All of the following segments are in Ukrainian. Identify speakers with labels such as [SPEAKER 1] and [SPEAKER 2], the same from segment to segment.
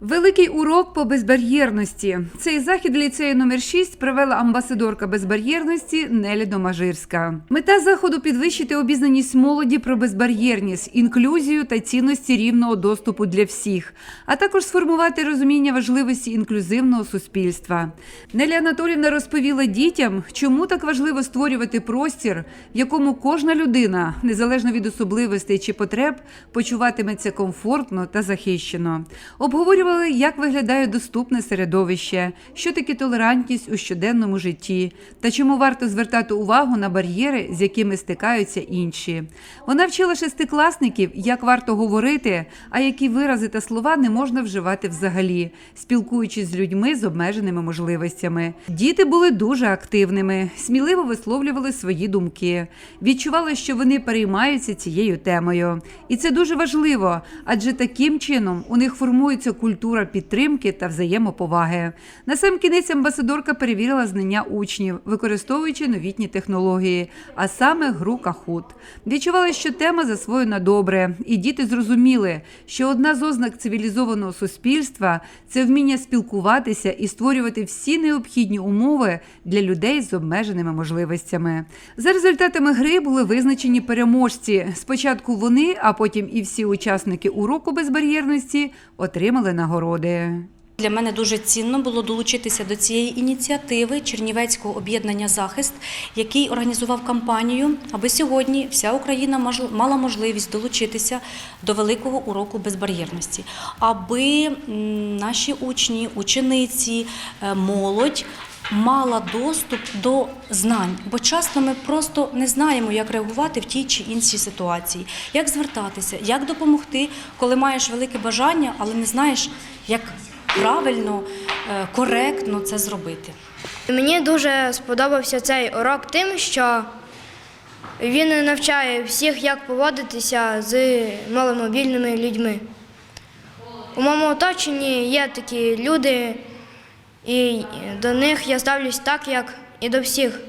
[SPEAKER 1] Великий урок по безбар'єрності. Цей захід ліцею номер 6 провела амбасадорка безбар'єрності Нелі Домажирська. Мета заходу підвищити обізнаність молоді про безбар'єрність, інклюзію та цінності рівного доступу для всіх, а також сформувати розуміння важливості інклюзивного суспільства. Нелі Анатолівна розповіла дітям, чому так важливо створювати простір, в якому кожна людина, незалежно від особливостей чи потреб, почуватиметься комфортно та захищено. Обговорювали, як виглядає доступне середовище, що таке толерантність у щоденному житті, та чому варто звертати увагу на бар'єри, з якими стикаються інші. Вона вчила шестикласників, як варто говорити, а які вирази та слова не можна вживати взагалі, спілкуючись з людьми з обмеженими можливостями. Діти були дуже активними, сміливо висловлювали свої думки, відчували, що вони переймаються цією темою. І це дуже важливо, адже таким чином у них формується культура підтримки та взаємоповаги. На сам кінець амбасадорка перевірила знання учнів, використовуючи новітні технології, а саме гру Кахут. Відчувала, що тема засвоєна добре, і діти зрозуміли, що одна з ознак цивілізованого суспільства це вміння спілкуватися і створювати всі необхідні умови для людей з обмеженими можливостями. За результатами гри були визначені переможці. Спочатку вони, а потім і всі учасники уроку безбар'єрності отримали нагороди.
[SPEAKER 2] Для мене дуже цінно було долучитися до цієї ініціативи Чернівецького об'єднання Захист, який організував кампанію, аби сьогодні вся Україна мала можливість долучитися до великого уроку безбар'єрності, аби наші учні, учениці, е, молодь. Мала доступ до знань, бо часто ми просто не знаємо, як реагувати в тій чи іншій ситуації, як звертатися, як допомогти, коли маєш велике бажання, але не знаєш, як правильно, е, коректно це зробити.
[SPEAKER 3] Мені дуже сподобався цей урок тим, що він навчає всіх, як поводитися з маломобільними людьми. У моєму оточенні є такі люди, і до них я ставлюсь так, як і до всіх.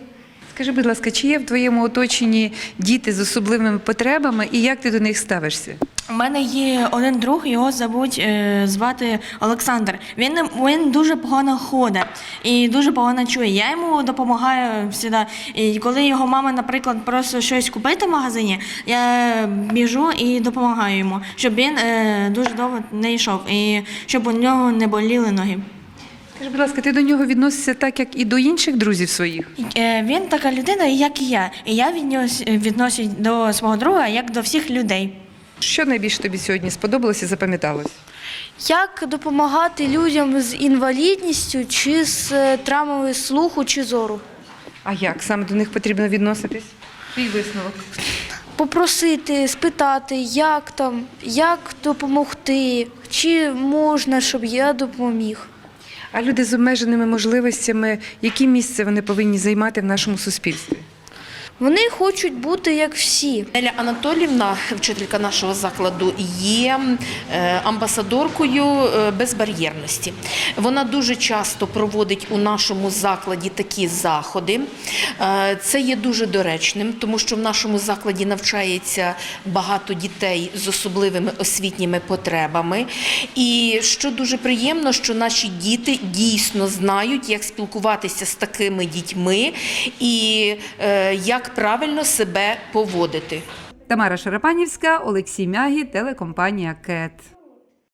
[SPEAKER 1] Скажи, будь ласка, чи є в твоєму оточенні діти з особливими потребами і як ти до них ставишся?
[SPEAKER 4] У мене є один друг, його забуть е, звати Олександр. Він, він дуже погано ходить і дуже погано чує. Я йому допомагаю завжди. І коли його мама, наприклад, просто щось купити в магазині, я біжу і допомагаю йому, щоб він е, дуже довго не йшов і щоб у нього не боліли ноги.
[SPEAKER 1] Скажи, будь ласка, ти до нього відносишся так, як і до інших друзів своїх?
[SPEAKER 4] Е, він така людина, як і я. І я відношусь до свого друга як до всіх людей.
[SPEAKER 1] Що найбільше тобі сьогодні сподобалося і запам'яталось?
[SPEAKER 5] Як допомагати людям з інвалідністю чи з е, травмою слуху чи зору?
[SPEAKER 1] А як саме до них потрібно відноситись? Твій висновок.
[SPEAKER 5] Попросити, спитати, як там, як допомогти, чи можна, щоб я допоміг.
[SPEAKER 1] А люди з обмеженими можливостями, які місце вони повинні займати в нашому суспільстві?
[SPEAKER 5] Вони хочуть бути як всі.
[SPEAKER 6] Неля Анатолівна, вчителька нашого закладу, є е, амбасадоркою е, безбар'єрності. Вона дуже часто проводить у нашому закладі такі заходи. Е, Це є дуже доречним, тому що в нашому закладі навчається багато дітей з особливими освітніми потребами. І що дуже приємно, що наші діти дійсно знають, як спілкуватися з такими дітьми і е, правильно себе поводити.
[SPEAKER 1] Тамара Шарапанівська, Олексій Мягі, телекомпанія КЕТ.